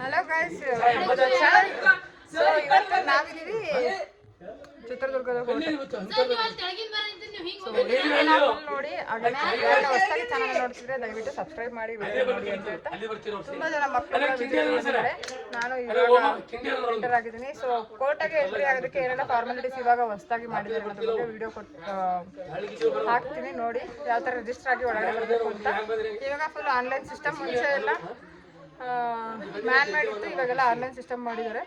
Hello guys so ಇವತ್ತು ನಾವಿದೀವಿ ಚಿತ್ರದುರ್ಗದ ಕೋಟೆ ನೋಡಿ ಹೊಸದಾಗಿ ಚಾನಲ್ ನೋಡ್ತಿದ್ರೆ ದಯವಿಟ್ಟು ಸಬ್ಸ್ಕ್ರೈಬ್ ಮಾಡಿ ವಿಡಿಯೋ ನೋಡಿ ಅಂತ ಹೇಳ್ತಾ ತುಂಬಾ ಜನ ಮಕ್ಕಳು ನಾನು ಇವಾಗ ಎಂಟರ್ ಆಗಿದ್ದೀನಿ ಸೊ ಕೋಟೆಗೆ ಎಂಟ್ರಿ ಆಗೋದಕ್ಕೆ ಏನೆಲ್ಲ ಫಾರ್ಮಾಲಿಟೀಸ್ ಇವಾಗ ಹೊಸದಾಗಿ ಮಾಡಿದ್ದಾರೆ ಅನ್ನೋದ್ರ ಬಗ್ಗೆ ವಿಡಿಯೋ ಕೊಟ್ಟು ಹಾಕ್ತೀನಿ ನೋಡಿ ಯಾವ ತರ ರಿಜಿಸ್ಟರ್ ಆಗಿ ಒಳಗಡೆ ಬರಬೇಕು ಅಂತ ಇವಾಗ ಫುಲ್ ಆನ್ಲೈನ್ ಸಿಸ್ಟಮ್ ಮುಂಚೆ ಎಲ್ಲ ಮ್ಯಾನ್ ಮೇಡ್ ಇತ್ತು ಇವಾಗೆಲ್ಲ ಆನ್ಲೈನ್ ಸಿಸ್ಟಮ್ ಮಾಡಿದ್ದಾರೆ.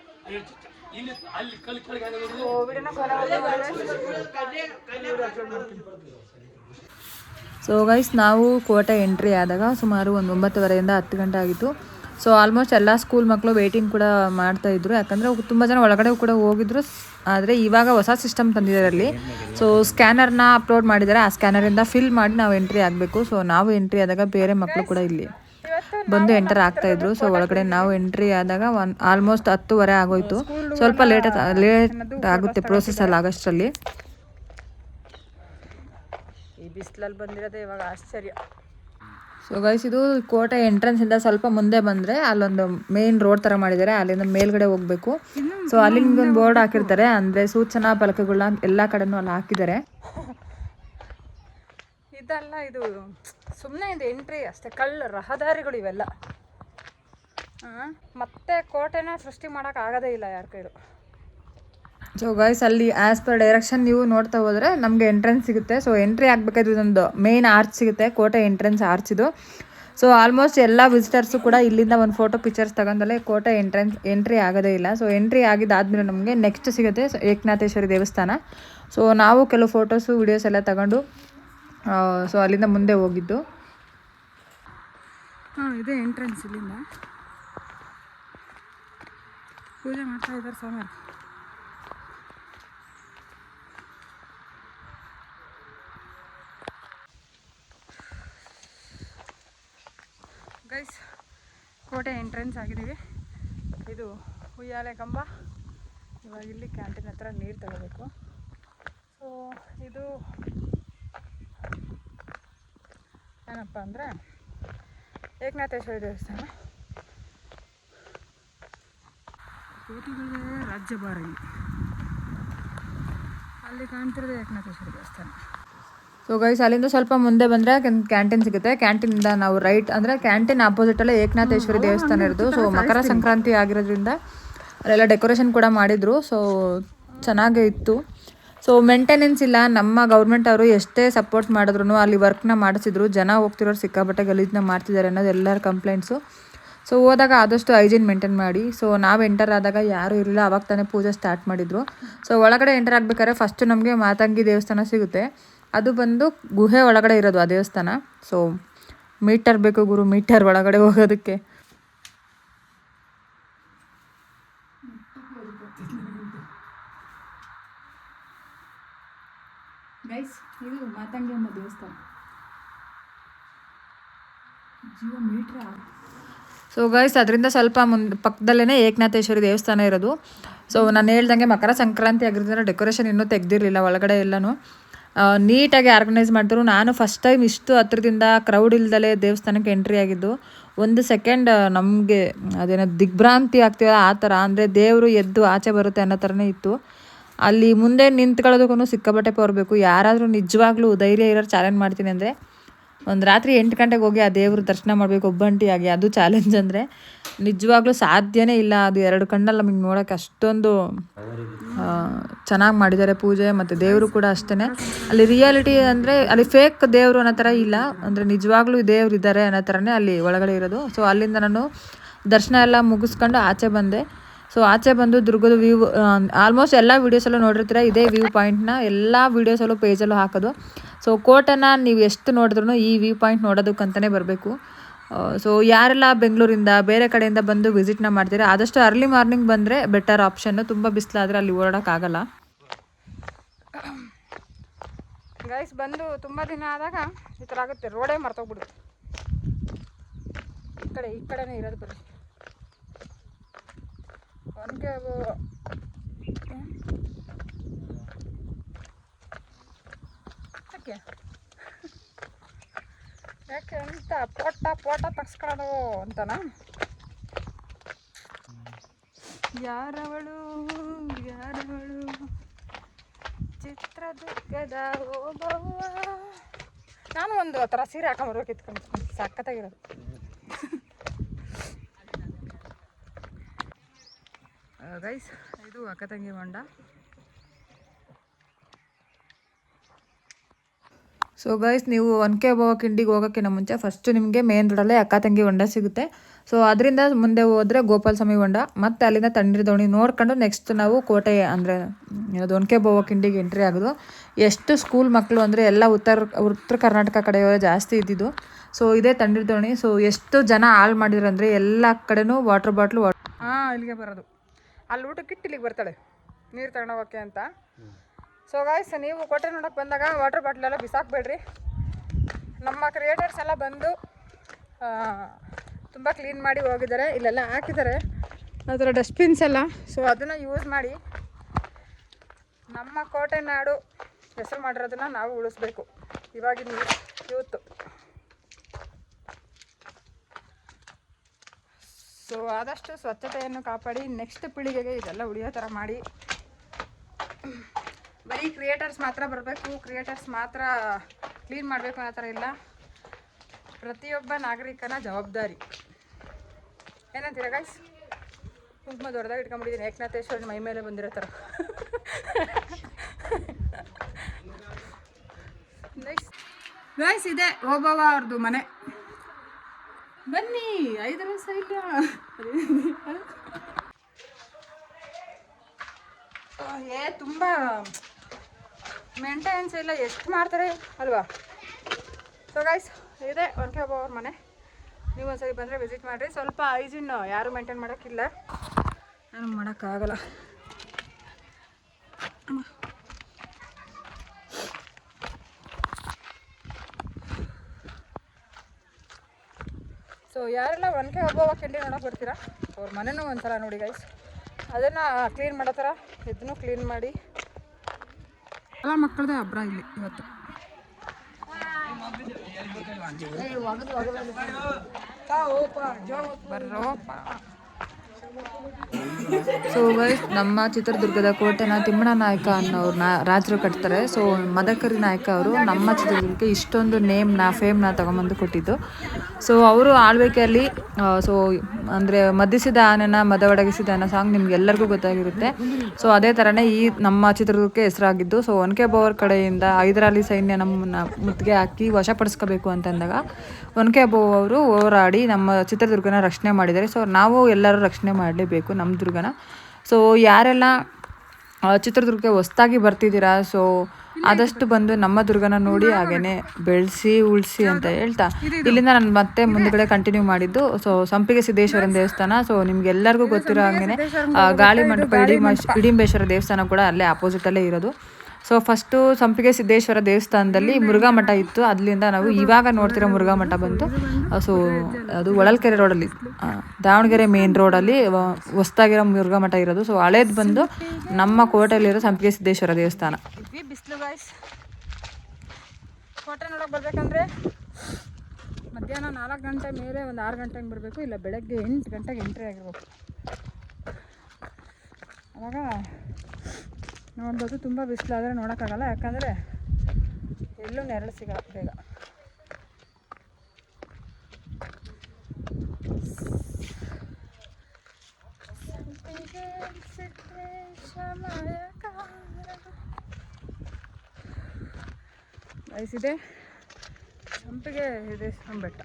ಸೊ ಗೈಸ್ ನಾವು ಕೋಟೆ ಎಂಟ್ರಿ ಆದಾಗ ಸುಮಾರು ಒಂದು ಒಂಬತ್ತುವರೆಯಿಂದ ಹತ್ತು ಗಂಟೆ ಆಗಿತ್ತು. ಸೊ ಆಲ್ಮೋಸ್ಟ್ ಎಲ್ಲ ಸ್ಕೂಲ್ ಮಕ್ಕಳು ವೇಟಿಂಗ್ ಕೂಡ ಮಾಡ್ತಾ ಇದ್ರು. ಯಾಕಂದರೆ ತುಂಬ ಜನ ಒಳಗಡೆ ಕೂಡ ಹೋಗಿದ್ರು. ಆದರೆ ಇವಾಗ ಹೊಸ ಸಿಸ್ಟಮ್ ತಂದಿದ್ದಾರೆ ಅಲ್ಲಿ. ಸೊ ಸ್ಕ್ಯಾನರ್ನ ಅಪ್ಲೋಡ್ ಮಾಡಿದ್ದಾರೆ. ಆ ಸ್ಕ್ಯಾನರಿಂದ ಫಿಲ್ ಮಾಡಿ ನಾವು ಎಂಟ್ರಿ ಆಗಬೇಕು. ಸೊ ನಾವು ಎಂಟ್ರಿ ಆದಾಗ ಬೇರೆ ಮಕ್ಕಳು ಕೂಡ ಇಲ್ಲಿ. ಬಂದು ಎಂಟರ್ ಆಗ್ತಾ ಇದ್ರು. ಸೊ ಒಳಗಡೆ ನಾವು ಎಂಟ್ರಿ ಆದಾಗ ಒನ್ ಆಲ್ಮೋಸ್ಟ್ ಹತ್ತುವರೆ ಆಗೋಯ್ತು. ಸ್ವಲ್ಪ ಲೇಟ್ ಲೇಟ್ ಆಗುತ್ತೆ ಪ್ರೋಸೆಸ್ ಅಲ್ಲಿ ಆಗಸ್ಟ್ರಲ್ಲಿ ಈ ಬಿಸಿಲಲ್ಲಿ ಬಂದಿರೋದೇ ಇವಾಗ ಆಶ್ಚರ್ಯ. ಸೊ ಗೈಸ್ ಇದು ಕೋಟೆ ಎಂಟ್ರೆನ್ಸ್ ಇಂದ ಸ್ವಲ್ಪ ಮುಂದೆ ಬಂದ್ರೆ ಅಲ್ಲೊಂದು ಮೇನ್ ರೋಡ್ ತರ ಮಾಡಿದ್ದಾರೆ. ಅಲ್ಲಿಂದ ಮೇಲ್ಗಡೆ ಹೋಗ್ಬೇಕು. ಸೊ ಅಲ್ಲಿ ಒಂದು ಬೋರ್ಡ್ ಹಾಕಿರ್ತಾರೆ. ಅಂದ್ರೆ ಸೂಚನಾ ಫಲಕಗಳನ್ನ ಎಲ್ಲಾ ಕಡೆನೂ ಅಲ್ಲಿ ಹಾಕಿದ್ದಾರೆ. ಇದಲ್ಲ ಇದು ಸುಮ್ಮನೆ ಇದು ಎಂಟ್ರಿ ಅಷ್ಟೇ ಕಳ್ಳ ರಹದಾರಿಗಳು ಇವೆಲ್ಲ. ಮತ್ತೆ ಕೋಟೆನ ಸೃಷ್ಟಿ ಮಾಡೋಕೆ ಆಗದೇ ಇಲ್ಲ ಯಾರ ಕೈಲೂ. ಸೊ ಗೈಸ್ ಅಲ್ಲಿ ಆಸ್ ಪರ್ ಡೈರೆಕ್ಷನ್ ನೀವು ನೋಡ್ತಾ ಹೋದ್ರೆ ನಮಗೆ ಎಂಟ್ರೆನ್ಸ್ ಸಿಗುತ್ತೆ. ಸೊ ಎಂಟ್ರಿ ಆಗ್ಬೇಕಾದ್ರೆ ಇದೊಂದು ಮೇನ್ ಆರ್ಚ್ ಸಿಗುತ್ತೆ, ಕೋಟೆ ಎಂಟ್ರೆನ್ಸ್ ಆರ್ಚ್ ಇದು. ಸೊ ಆಲ್ಮೋಸ್ಟ್ ಎಲ್ಲ ವಿಸಿಟರ್ಸು ಕೂಡ ಇಲ್ಲಿಂದ ಒಂದು ಫೋಟೋ ಪಿಕ್ಚರ್ಸ್ ತಗೊಂಡಲ್ಲೇ ಕೋಟೆ ಎಂಟ್ರೆನ್ಸ್ ಎಂಟ್ರಿ ಆಗೋದೇ ಇಲ್ಲ. ಸೊ ಎಂಟ್ರಿ ಆಗಿದ್ದಾದ್ಮೇಲೆ ನಮಗೆ ನೆಕ್ಸ್ಟ್ ಸಿಗುತ್ತೆ ಏಕನಾಥೇಶ್ವರಿ ದೇವಸ್ಥಾನ. ಸೊ ನಾವು ಕೆಲವು ಫೋಟೋಸು ವಿಡಿಯೋಸ್ ಎಲ್ಲ ತಗೊಂಡು ಸೊ ಅಲ್ಲಿಂದ ಮುಂದೆ ಹೋಗಿದ್ದು. ಹಾಂ, ಇದೆ ಎಂಟ್ರೆನ್ಸ್ ಇಲ್ಲಿಂದ. ಪೂಜೆ ಮಾಡ್ತಾ ಇದ್ದಾರೆ ಸೋಮವಾರ ಗೈಸ್ ಕೋಟೆ ಎಂಟ್ರೆನ್ಸ್ ಆಗಿದ್ದೀವಿ ಇದು ಉಯ್ಯಾಲೆ ಕಂಬ. ಇವಾಗ ಇಲ್ಲಿ ಕ್ಯಾಂಟೀನ್ ಹತ್ರ ನೀರು ತಗೋಬೇಕು. ಸೊ ಇದು ಏನಪ್ಪ ಅಂದರೆ ಏಕನಾಥೇಶ್ವರಿ ದೇವಸ್ಥಾನ. ಕೋಟಿಗಳಿಗೆ ರಾಜ್ಯ ಬಾರ ಅಲ್ಲಿ ಕಾಣ್ತಿರೋದು ಏಕನಾಥೇಶ್ವರಿ ದೇವಸ್ಥಾನ. ಸೊ ಗೈಸ್ ಅಲ್ಲಿಂದ ಸ್ವಲ್ಪ ಮುಂದೆ ಬಂದರೆ ಕ್ಯಾಂಟೀನ್ ಸಿಗುತ್ತೆ. ಕ್ಯಾಂಟೀನಿಂದ ನಾವು ರೈಟ್ ಅಂದರೆ ಕ್ಯಾಂಟೀನ್ ಆಪೋಸಿಟಲ್ಲೇ ಏಕನಾಥೇಶ್ವರಿ ದೇವಸ್ಥಾನ ಇರೋದು. ಸೊ ಮಕರ ಸಂಕ್ರಾಂತಿ ಆಗಿರೋದ್ರಿಂದ ಅಲ್ಲೆಲ್ಲ ಡೆಕೋರೇಷನ್ ಕೂಡ ಮಾಡಿದರು. ಸೊ ಚೆನ್ನಾಗೇ ಇತ್ತು. ಸೊ ಮೇಂಟೆನೆನ್ಸ್ ಇಲ್ಲ. ನಮ್ಮ ಗೌರ್ಮೆಂಟ್ ಅವರು ಎಷ್ಟೇ ಸಪೋರ್ಟ್ ಮಾಡಿದ್ರು ಅಲ್ಲಿ ವರ್ಕ್ನ ಮಾಡಿಸಿದ್ರು. ಜನ ಹೋಗ್ತಿರೋರು ಸಿಕ್ಕಾಪಟ್ಟೆ ಗಲೀಜನ್ನ ಮಾಡ್ತಿದ್ದಾರೆ ಅನ್ನೋದು ಎಲ್ಲರ ಕಂಪ್ಲೇಂಟ್ಸು ಸೊ ಹೋದಾಗ ಆದಷ್ಟು ಹೈಜೀನ್ ಮೇಂಟೈನ್ ಮಾಡಿ. ಸೊ ನಾವು ಎಂಟರ್ ಆದಾಗ ಯಾರೂ ಇರಲಿಲ್ಲ. ಅವಾಗ ತಾನೇ ಪೂಜೆ ಸ್ಟಾರ್ಟ್ ಮಾಡಿದರು. ಸೊ ಒಳಗಡೆ ಎಂಟರ್ ಆಗಬೇಕಾದ್ರೆ ಫಸ್ಟು ನಮಗೆ ಮಾತಂಗಿ ದೇವಸ್ಥಾನ ಸಿಗುತ್ತೆ. ಅದು ಬಂದು ಗುಹೆ ಒಳಗಡೆ ಇರೋದು ಆ ದೇವಸ್ಥಾನ. ಸೊ ಮೀಟರ್ ಬೇಕು ಗುರು ಮೀಟರ್ ಒಳಗಡೆ ಹೋಗೋದಕ್ಕೆ. ಗೈಸ್, ಇದು ಮಾತಂಗಿ ಅಮ್ಮ ದೇವಸ್ಥಾನ. ಜೀವ ಮೀಟ್ರ. ಸೊ ಗೈಸ್ ಅದರಿಂದ ಸ್ವಲ್ಪ ಮುಂದೆ ಪಕ್ಕದಲ್ಲೇ ಏಕನಾಥೇಶ್ವರಿ ದೇವಸ್ಥಾನ ಇರೋದು. ಸೊ ನಾನು ಹೇಳ್ದಂಗೆ ಮಕರ ಸಂಕ್ರಾಂತಿ ಆಗಿರೋದ್ರಿಂದ ಡೆಕೋರೇಷನ್ ಇನ್ನೂ ತೆಗ್ದಿರಲಿಲ್ಲ, ಒಳಗಡೆ ಎಲ್ಲನೂ. ನೀಟಾಗಿ ಆರ್ಗನೈಸ್ ಮಾಡಿದ್ರು ನಾನು ಫಸ್ಟ್ ಟೈಮ್ ಇಷ್ಟು ಹತ್ರದಿಂದ ಕ್ರೌಡ್ ಇಲ್ದಲೇ ದೇವಸ್ಥಾನಕ್ಕೆ ಎಂಟ್ರಿ ಆಗಿದ್ದು, ಒಂದು ಸೆಕೆಂಡ್ ನಮಗೆ, ಅದೇನೋ ದಿಗ್ಭ್ರಾಂತಿ ಆಗ್ತೀವಲ್ಲ ಆ ಥರ. ಅಂದರೆ ದೇವರು ಎದ್ದು ಆಚೆ ಬರುತ್ತೆ ಅನ್ನೋ ಥರನೇ ಇತ್ತು. ಅಲ್ಲಿ ಮುಂದೆ ನಿಂತ್ಕೊಳ್ಳೋದಕ್ಕೂ ಸಿಕ್ಕಾಪಟ್ಟೆ ಬರಬೇಕು ಯಾರಾದರೂ ನಿಜವಾಗ್ಲೂ ಧೈರ್ಯ ಇರೋರು ಚಾಲೆಂಜ್ ಮಾಡ್ತೀನಿ ಅಂದರೆ ಒಂದು ರಾತ್ರಿ ಎಂಟು ಗಂಟೆಗೆ ಹೋಗಿ ಆ ದೇವ್ರ ದರ್ಶನ ಮಾಡಬೇಕು ಒಬ್ಬಂಟಿಯಾಗಿ ಅದು ಚಾಲೆಂಜ್ ಅಂದರೆ ನಿಜವಾಗ್ಲೂ ಸಾಧ್ಯನೇ ಇಲ್ಲ. ಅದು ಎರಡು ಕಣ್ಣಲ್ಲಿ ನಮಗೆ ನೋಡೋಕೆ ಅಷ್ಟೊಂದು ಚೆನ್ನಾಗಿ ಮಾಡಿದ್ದಾರೆ ಪೂಜೆ ಮತ್ತು ದೇವರು ಕೂಡ ಅಷ್ಟೇ ಅಲ್ಲಿ ರಿಯಾಲಿಟಿ ಅಂದರೆ ಅಲ್ಲಿ ಫೇಕ್ ದೇವರು ಅನ್ನೋ ಥರ ಇಲ್ಲ. ಅಂದರೆ ನಿಜವಾಗ್ಲೂ ದೇವ್ರು ಇದ್ದಾರೆ ಅನ್ನೋ ಥರನೇ ಅಲ್ಲಿ ಒಳಗಡೆ ಇರೋದು. ಸೊ ಅಲ್ಲಿಂದ ನಾನು ದರ್ಶನ ಎಲ್ಲ ಮುಗಿಸ್ಕೊಂಡು ಆಚೆ ಬಂದೆ. ಸೊ ಆಚೆ ಬಂದು ದುರ್ಗದ ವ್ಯೂ ಆಲ್ಮೋಸ್ಟ್ ಎಲ್ಲ ವೀಡಿಯೋಸಲ್ಲೂ ನೋಡಿರ್ತೀರ, ಇದೇ ವ್ಯೂ ಪಾಯಿಂಟ್ನ ಎಲ್ಲ ವೀಡಿಯೋಸಲ್ಲೂ ಪೇಜಲ್ಲೂ ಹಾಕೋದು. ಸೊ ಕೋಟೆನ ನೀವು ಎಷ್ಟು ನೋಡಿದ್ರು ಈ ವ್ಯೂ ಪಾಯಿಂಟ್ ನೋಡೋದಕ್ಕಂತಲೇ ಬರಬೇಕು. ಸೊ ಯಾರೆಲ್ಲ ಬೆಂಗಳೂರಿಂದ, ಬೇರೆ ಕಡೆಯಿಂದ ಬಂದು ವಿಸಿಟ್ನ ಮಾಡ್ತೀರಾ, ಆದಷ್ಟು ಅರ್ಲಿ ಮಾರ್ನಿಂಗ್ ಬಂದರೆ ಬೆಟರ್ ಆಪ್ಷನ್ನು ತುಂಬ ಬಿಸಿಲಾದರೆ ಅಲ್ಲಿ ಓಡೋಕ್ಕಾಗಲ್ಲ ಗೈಸ್ ಬಂದು ತುಂಬ ದಿನ ಆದಾಗ ಈ ಥರ ಆಗುತ್ತೆ. ರೋಡೇ ಮರ್ತೋಗ್ಬಿಡುತ್ತೆ. ಈ ಕಡೆ, ಈ ಕಡೆನೇ ಇರೋದು ಬರೀ. ಒನಕೆ ಯಾಕೆ ಯಾಕೆ ಅಂತ ಪೋಟ ಪೋಟ ತಗ್ಸ್ಕೊಳ್ಳೋದು ಅಂತನಾ ಯಾರವಳು ಯಾರವಳು ಚಿತ್ರದುರ್ಗದ ಓಬವ್ವ ನಾನು ಒಂದು ಥರ ಸೀರೆ ಹಾಕೊಂಬರ್ಬೇಕಿತ್ತು ಸಾಕತ್ತಾಗಿರೋದು ಸಖತ್ತಾಗಿರೋದು ಗೈಸ್ ಇದು ಅಕ್ಕ ತಂಗಿ ಹೊಂಡ. ಸೊ ಗೈಸ್ ನೀವು ಒನಕೆ ಓಬವ್ವ ಕಿಂಡಿಗೆ ಹೋಗೋಕ್ಕಿಂತ ಮುಂಚೆ ಫಸ್ಟು ನಿಮಗೆ ಮೇನ್ ರೋಡಲ್ಲೇ ಅಕ್ಕ ತಂಗಿ ಹೊಂಡ ಸಿಗುತ್ತೆ. ಸೊ ಅದರಿಂದ ಮುಂದೆ ಹೋದರೆ ಗೋಪಾಲ ಸ್ವಾಮಿ ಹೊಂಡ, ಮತ್ತು ಅಲ್ಲಿಂದ ತಣ್ಣೀರು ದೋಣಿ ನೋಡ್ಕೊಂಡು ನೆಕ್ಸ್ಟ್ ನಾವು ಕೋಟೆ ಅಂದರೆ ಅದು ಒನಕೆ ಬೋವ ಕಿಂಡಿಗೆ ಎಂಟ್ರಿ ಆಗೋದು. ಎಷ್ಟು ಸ್ಕೂಲ್ ಮಕ್ಕಳು ಅಂದರೆ ಎಲ್ಲ ಉತ್ತರ ಉತ್ತರ ಕರ್ನಾಟಕ ಕಡೆಯವರೇ ಜಾಸ್ತಿ ಇದ್ದಿದ್ದು. ಸೊ ಇದೇ ತಣ್ಣೀರು ದೋಣಿ ಸೊ ಎಷ್ಟು ಜನ ಹಾಳು ಮಾಡಿದ್ರು ಅಂದರೆ ಎಲ್ಲ ಕಡೆನೂ ವಾಟರ್ ಬಾಟ್ಲು ಹಾಂ, ಇಲ್ಲಿಗೆ ಬರೋದು. ಅಲ್ಲಿ ಊಟಕ್ಕೆ ಇಲ್ಲಿಗೆ ಬರ್ತಾಳೆ. ನೀರು ತಗೊಂಡೋಗೋಕೆ ಅಂತ. ಸೊ ಗಾಯ್ಸ್ ನೀವು ಕೋಟೆ ನೋಡೋಕೆ ಬಂದಾಗ ವಾಟರ್ ಬಾಟ್ಲೆಲ್ಲ ಬಿಸಾಕ್ಬೇಡ್ರಿ. ನಮ್ಮ ಕ್ರಿಯೇಟರ್ಸ್ ಎಲ್ಲ ಬಂದು ತುಂಬ ಕ್ಲೀನ್ ಮಾಡಿ ಹೋಗಿದ್ದಾರೆ. ಇಲ್ಲೆಲ್ಲ ಹಾಕಿದ್ದಾರೆ. ಅದರ ಡಸ್ಟ್ಬಿನ್ಸ್ ಎಲ್ಲ. ಸೊ ಅದನ್ನು ಯೂಸ್ ಮಾಡಿ ನಮ್ಮ ಕೋಟೆ ನಾಡು ಹೆಸರು ಮಾಡಿರೋದನ್ನ ನಾವು ಉಳಿಸ್ಬೇಕು. ಇವಾಗಿನ ಯೂತು. ಸೊ ಆದಷ್ಟು ಸ್ವಚ್ಛತೆಯನ್ನು ಕಾಪಾಡಿ ನೆಕ್ಸ್ಟ್ ಪೀಳಿಗೆಗೆ ಇದೆಲ್ಲ ಉಳಿಯೋ ಥರ ಮಾಡಿ. ಬರೀ ಕ್ರಿಯೇಟರ್ಸ್ ಮಾತ್ರ ಬರಬೇಕು ಕ್ರಿಯೇಟರ್ಸ್ ಮಾತ್ರ ಕ್ಲೀನ್ ಮಾಡಬೇಕು ಅನ್ನೋ ಥರ ಇಲ್ಲ. ಪ್ರತಿಯೊಬ್ಬ ನಾಗರಿಕನ ಜವಾಬ್ದಾರಿ. ಏನಂತೀರ ಗಾಯ್ಸ್ ಕುಂಕುಮ ದೊಡ್ಡದಾಗಿ ಇಟ್ಕೊಂಡ್ಬಿಟ್ಟಿದ್ದೀನಿ ಏಕನಾಥೇಶ್ವರನ ಮೈ ಮೇಲೆ ಬಂದಿರೋ ಥರ. ನೆಕ್ಸ್ಟ್ ಇದೆ. ಓಬವ್ವ ಅವ್ರದ್ದು ಮನೆ. ಬನ್ನಿ ಐದು ನಿಮಿಷ ಇಲ್ಲ ಏ, ತುಂಬ ಮೇಂಟೆನೆನ್ಸ್ ಇಲ್ಲ ಎಷ್ಟು ಮಾಡ್ತಾರೆ ಅಲ್ವಾ? ಸೊ ಗೈಸ್ ಇದೆ, ಒನಕೆ ಅವ್ರ ಮನೆ. ನೀವು ಒಂದ್ಸರಿ ಬಂದರೆ ವಿಸಿಟ್ ಮಾಡಿರಿ. ಸ್ವಲ್ಪ ಐಜಿನ್ ಯಾರು ಮೇಂಟೈನ್ ಮಾಡೋಕ್ಕಿಲ್ಲ. ನಾನು ಮಾಡೋಕ್ಕಾಗಲ್ಲ. ಸೊ ಯಾರೆಲ್ಲ ಒನಕೆ ಒಬ್ಬವ ಕಿಂಡಿ ನೋಡೋಕೆ ಬರ್ತೀರಾ? ಅವ್ರ ಮನೆನೂ ಒಂದ್ಸಲ ನೋಡಿ ಗೈಸ್ ಅದನ್ನು ಕ್ಲೀನ್ ಮಾಡೋ ಥರ ಇದನ್ನು ಕ್ಲೀನ್ ಮಾಡಿ. ಎಲ್ಲ ಮಕ್ಕಳದೇ ಹಬ್ಬ ಇಲ್ಲಿ ಇವತ್ತು. ಬರ್ರೋಪ ಸೊ ಗೈಸ್ ನಮ್ಮ ಚಿತ್ರದುರ್ಗದ ಕೋಟೆನ ತಿಮ್ಮಣ್ಣ ನಾಯಕ ಅನ್ನೋರು ನಾ ರಾಜರು ಕಟ್ತಾರೆ. ಸೊ ಮದಕರಿ ನಾಯಕ ಅವರು ನಮ್ಮ ಚಿತ್ರದುರ್ಗಕ್ಕೆ ಇಷ್ಟೊಂದು ನೇಮ್ನ ಫೇಮ್ನ ತಗೊಂಬಂದು ಕೊಟ್ಟಿದ್ದು. ಸೊ ಅವರು ಆಳ್ವಿಕೆಯಲ್ಲಿ ಸೊ ಅಂದರೆ ಮದಿಸಿದ ಆನೆನ, ಮದ ಒಡಗಿಸಿದ ಅನ್ನೋ ಸಾಂಗ್ ನಿಮ್ಗೆ ಎಲ್ಲರಿಗೂ ಗೊತ್ತಾಗಿರುತ್ತೆ. ಸೊ ಅದೇ ಥರನೇ ಈ ನಮ್ಮ ಚಿತ್ರದುರ್ಗಕ್ಕೆ ಹೆಸರಾಗಿದ್ದು. ಸೊ ಒನಕೆ ಬೋವರ್ ಕಡೆಯಿಂದ ಹೈದರಾಲಿ ಸೈನ್ಯ ನಮ್ಮನ್ನ ಮುತ್ತಿಗೆ ಹಾಕಿ ವಶಪಡಿಸ್ಕೋಬೇಕು ಅಂತಂದಾಗ ಒನಕೆ ಬೋವ್ ಅವರು ಹೋರಾಡಿ ನಮ್ಮ ಚಿತ್ರದುರ್ಗನ ರಕ್ಷಣೆ ಮಾಡಿದ್ದಾರೆ. ಸೊ ನಾವು ಎಲ್ಲರೂ ರಕ್ಷಣೆ ಮಾಡಲೇಬೇಕು ನಮ್ಮ ದುರ್ಗನ. ಸೊ ಯಾರೆಲ್ಲ ಚಿತ್ರದುರ್ಗಕ್ಕೆ ಹೊಸ್ದಾಗಿ ಬರ್ತಿದ್ದೀರಾ ಸೊ ಆದಷ್ಟು ಬಂದು ನಮ್ಮ ದುರ್ಗನ ನೋಡಿ ಹಾಗೇನೆ ಬೆಳೆಸಿ, ಉಳಿಸಿ ಅಂತ ಹೇಳ್ತಾ. ಇಲ್ಲಿಂದ ನಾನು ಮತ್ತೆ ಮುಂದ್ಗಡೆ ಕಂಟಿನ್ಯೂ ಮಾಡಿದ್ದು ಸೊ ಸಂಪಿಗೆ ಸಿದ್ದೇಶ್ವರನ ದೇವಸ್ಥಾನ. ಸೊ ನಿಮ್ಗೆಲ್ಲರಿಗೂ ಗೊತ್ತಿರೋ ಹಾಗೇನೆ ಗಾಳಿ ಮಂಟಪ ಇಡಿಂಬೇಶ್ವರ ದೇವಸ್ಥಾನ ಕೂಡ ಅಲ್ಲೇ ಆಪೋಸಿಟಲ್ಲೇ ಇರೋದು. ಸೊ ಫಸ್ಟು ಸಂಪಿಗೆ ಸಿದ್ದೇಶ್ವರ ದೇವಸ್ಥಾನದಲ್ಲಿ ಮುರುಘಾ ಮಠ ಇತ್ತು. ಅಲ್ಲಿಂದ ನಾವು ಇವಾಗ ನೋಡ್ತಿರೋ ಮುರುಘಾ ಮಠ ಬಂತು. ಸೊ ಅದು ಒಳಲ್ಕೆರೆ ರೋಡಲ್ಲಿ ದಾವಣಗೆರೆ ಮೇನ್ ರೋಡಲ್ಲಿ ಹೊಸ್ದಾಗಿರೋ ಮುರುಘಾ ಮಠ ಇರೋದು. ಸೊ ಹಳೇದು ಬಂದು ನಮ್ಮ ಕೋಟೆಯಲ್ಲಿರೋ ಸಂಪಿಗೆ ಸಿದ್ದೇಶ್ವರ ದೇವಸ್ಥಾನ. ಕೋಟೆ ನೋಡೋಕೆ ಬರ್ಬೇಕಂದ್ರೆ ಮಧ್ಯಾಹ್ನ ನಾಲ್ಕು ಗಂಟೆ ಮೇಲೆ ಒಂದು ಆರು ಗಂಟೆಗೆ ಬರಬೇಕು. ಇಲ್ಲ, ಬೆಳಗ್ಗೆ ಎಂಟು ಗಂಟೆಗೆ ಎಂಟ್ರಿ ಆಗಿರ್ಬೇಕು. ಅವಾಗ ನೋಡ್ಬೋದು ತುಂಬ ಬಿಸಿಲಾದರೆ ನೋಡೋಕ್ಕಾಗಲ್ಲ ಯಾಕಂದರೆ ಎಲ್ಲೂ ನೆರಳು ಸಿಗಲ್ಲ ಬೇಗ. ಇದೆ ಸಂಪಿಗೆ ಇದೆ ಬೆಟ್ಟ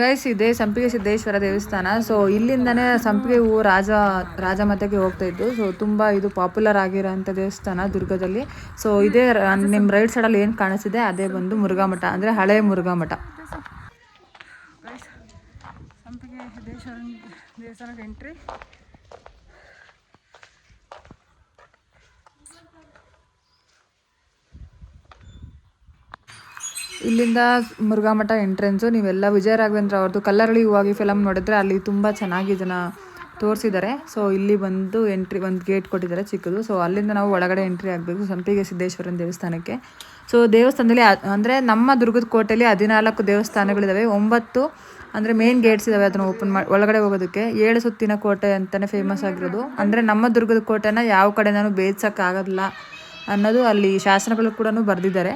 ಗೈಸ್ ಇದೆ ಸಂಪಿಗೆ ಸಿದ್ದೇಶ್ವರ ದೇವಸ್ಥಾನ. ಸೊ ಇಲ್ಲಿಂದನೇ ಸಂಪಿಗೆ ಹೂವು ರಾಜ ರಾಜಮತಕ್ಕೆ ಹೋಗ್ತಾ ಇದ್ದು ಸೊ ತುಂಬ ಇದು ಪಾಪ್ಯುಲರ್ ಆಗಿರೋಂಥ ದೇವಸ್ಥಾನ ದುರ್ಗದಲ್ಲಿ. ಸೊ ಇದೇ ನಿಮ್ಮ ರೈಟ್ ಸೈಡಲ್ಲಿ ಏನು ಕಾಣಿಸಿದೆ ಅದೇ ಬಂದು ಮುರುಘಾ ಮಠ, ಅಂದರೆ ಹಳೆ ಮುರುಘಾ ಮಠ. ಗೈಸ್ ಸಂಪಿಗೆ ಸಿದ್ದೇಶ್ವರ ದೇವಸ್ಥಾನಕ್ಕೆ ಎಂಟ್ರಿ ಇಲ್ಲಿಂದ ಮುರುಘಾಮಠ ಎಂಟ್ರೆನ್ಸು ನೀವೆಲ್ಲ ವಿಜಯ ರಾಘವೇಂದ್ರ ಅವ್ರದ್ದು ಕಲ್ಲರಳಿ ಹೂವಾಗಿ ಫಿಲಮ್ ನೋಡಿದ್ರೆ ಅಲ್ಲಿ ತುಂಬ ಚೆನ್ನಾಗಿ ಇದನ್ನು ತೋರಿಸಿದ್ದಾರೆ. ಸೊ ಇಲ್ಲಿ ಬಂದು ಎಂಟ್ರಿ ಒಂದು ಗೇಟ್ ಕೊಟ್ಟಿದ್ದಾರೆ ಚಿಕ್ಕದು. ಸೊ ಅಲ್ಲಿಂದ ನಾವು ಒಳಗಡೆ ಎಂಟ್ರಿ ಆಗಬೇಕು, ಸಂಪಿಗೆ ಸಿದ್ದೇಶ್ವರನ ದೇವಸ್ಥಾನಕ್ಕೆ. ಸೊ ದೇವಸ್ಥಾನದಲ್ಲಿ ಅಂದರೆ ನಮ್ಮ ದುರ್ಗದ ಕೋಟೆಯಲ್ಲಿ ಹದಿನಾಲ್ಕು ದೇವಸ್ಥಾನಗಳಿದ್ದಾವೆ ಒಂಬತ್ತು ಅಂದರೆ ಮೇನ್ ಗೇಟ್ಸ್ ಇದ್ದಾವೆ ಅದನ್ನು ಓಪನ್ ಮಾಡಿ ಒಳಗಡೆ ಹೋಗೋದಕ್ಕೆ. ಏಳು ಸುತ್ತಿನ ಕೋಟೆ ಅಂತಲೇ ಫೇಮಸ್ ಆಗಿರೋದು. ಅಂದರೆ ನಮ್ಮ ದುರ್ಗದ ಕೋಟೆನ ಯಾವ ಕಡೆನೂ ಬೇಯಿಸೋಕ್ಕಾಗಲ್ಲ ಅನ್ನೋದು ಅಲ್ಲಿ ಶಾಸನಗಳು ಕೂಡ ಬರೆದಿದ್ದಾರೆ.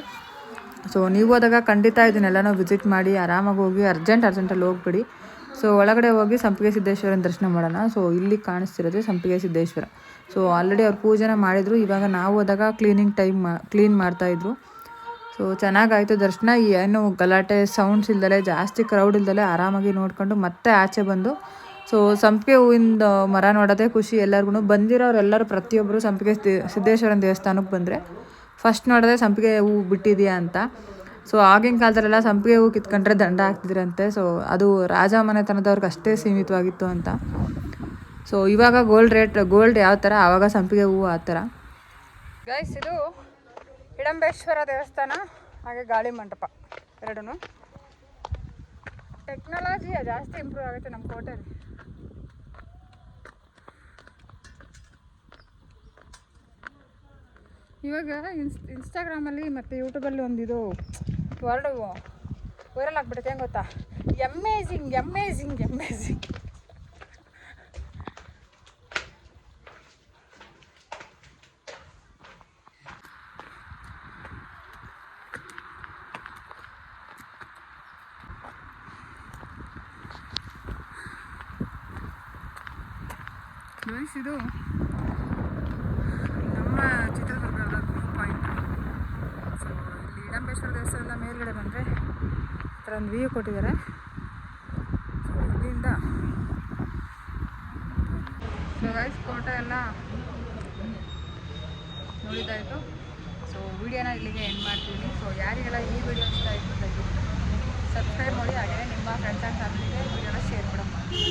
ಸೊ ನೀವು ಹೋದಾಗ ಖಂಡಿತ ಇದನ್ನೆಲ್ಲನೂ ವಿಸಿಟ್ ಮಾಡಿ, ಆರಾಮಾಗಿ ಹೋಗಿ ಅರ್ಜೆಂಟ್ ಅರ್ಜೆಂಟಲ್ಲಿ ಹೋಗ್ಬಿಡಿ. ಸೊ ಒಳಗಡೆ ಹೋಗಿ ಸಂಪಿಗೆ ಸಿದ್ದೇಶ್ವರನ ದರ್ಶನ ಮಾಡೋಣ. ಸೊ ಇಲ್ಲಿ ಕಾಣಿಸ್ತಿರೋದು ಸಂಪಿಗೆ ಸಿದ್ದೇಶ್ವರ. ಸೊ ಆಲ್ರೆಡಿ ಅವ್ರು ಪೂಜೆನ ಮಾಡಿದರು. ಇವಾಗ ನಾವು ಹೋದಾಗ ಕ್ಲೀನಿಂಗ್ ಟೈಮ್ ಮಾ ಕ್ಲೀನ್ ಮಾಡ್ತಾಯಿದ್ರು ಸೊ ಚೆನ್ನಾಗಾಯಿತು ದರ್ಶನ. ಏನು ಗಲಾಟೆ ಸೌಂಡ್ಸ್ ಇಲ್ದಲೆ, ಜಾಸ್ತಿ ಕ್ರೌಡ್ ಇಲ್ದಲೆ ಆರಾಮಾಗಿ ನೋಡ್ಕೊಂಡು ಮತ್ತೆ ಆಚೆ ಬಂದು ಸೊ ಸಂಪಿಗೆ ಹೂವಿಂದ ಮರ ನೋಡೋದೇ ಖುಷಿ ಎಲ್ಲರಿಗೂ ಬಂದಿರೋರೆಲ್ಲರೂ ಪ್ರತಿಯೊಬ್ಬರು ಸಂಪಿಗೆ ಸಿದ್ದೇಶ್ವರನ ದೇವಸ್ಥಾನಕ್ಕೆ ಬಂದರೆ ಫಸ್ಟ್ ನೋಡಿದ್ರೆ ಸಂಪಿಗೆ ಹೂವು ಬಿಟ್ಟಿದೆಯಾ ಅಂತ. ಸೊ ಆಗಿನ ಕಾಲದಲ್ಲೆಲ್ಲ ಸಂಪಿಗೆ ಹೂವು ಕಿತ್ಕೊಂಡ್ರೆ ದಂಡ ಹಾಕ್ತಿದ್ರಂತೆ. ಸೊ ಅದು ರಾಜ ಮನೆತನದವ್ರಿಗೆ ಅಷ್ಟೇ ಸೀಮಿತವಾಗಿತ್ತು ಅಂತ. ಸೊ ಇವಾಗ ಗೋಲ್ಡ್ ರೇಟ್ ಗೋಲ್ಡ್ ಯಾವ ಥರ ಆವಾಗ ಸಂಪಿಗೆ ಹೂವು ಆ ಥರ ಗೈಸ್ ಇದು ಹಿಡಂಬೇಶ್ವರ ದೇವಸ್ಥಾನ, ಹಾಗೆ ಗಾಳಿ ಮಂಟಪ ಎರಡೂ ಟೆಕ್ನಾಲಜಿ ಜಾಸ್ತಿ ಇಂಪ್ರೂವ್ ಆಗುತ್ತೆ ನಮ್ಮ ಕೋಟೆಯಲ್ಲಿ. ಇವಾಗ ಇನ್ಸ್ ಇನ್ಸ್ಟಾಗ್ರಾಮಲ್ಲಿ ಮತ್ತು ಯೂಟ್ಯೂಬಲ್ಲಿ ಒಂದು ಇದು ವರ್ಡ್ ವೈರಲ್ ಆಗಿಬಿಡುತ್ತೆ ಹೆಂಗೆ ಗೊತ್ತಾ? ಎಮೇಝಿಂಗ್ ಎಮೇಝಿಂಗ್ ಎಮೇಝಿಂಗ್ ಇದು ನಮ್ಮ ಚಿತ್ರದುರ್ಗದ ವ್ಯೂ ಪಾಯಿಂಟ್ ಸೊ ಇಡಂಬೇಶ್ವರ ದೇವಸ್ಥಾನದ ಮೇಲ್ಗಡೆ ಬಂದರೆ ಈ ಥರ ಒಂದು ವ್ಯೂ ಕೊಟ್ಟಿದ್ದಾರೆ. ಸೊ ಇಲ್ಲಿಂದ ಸೊ ಗೈಸ್ ಕೋಟೆ ಎಲ್ಲ ನೋಡಿದ್ದಾಯಿತು ಸೊ ವಿಡಿಯೋನ ಇಲ್ಲಿಗೆ ಎಂಡ್ ಮಾಡ್ತೀನಿ. ಸೊ ಯಾರಿಗೆಲ್ಲ ಈ ವಿಡಿಯೋ ಇಷ್ಟ ಆಯಿತು ದಯವಿಟ್ಟು ಸಬ್ಸ್ಕ್ರೈಬ್ ಮಾಡಿ ಹಾಗೆ ನಿಮ್ಮ ಫ್ರೆಂಡ್ಸ್ ಆ್ಯಂಡ್ ಫ್ಯಾಮಿಲಿಗೆ ವಿಡಿಯೋನ ಶೇರ್ ಕೂಡ ಮಾಡಿ.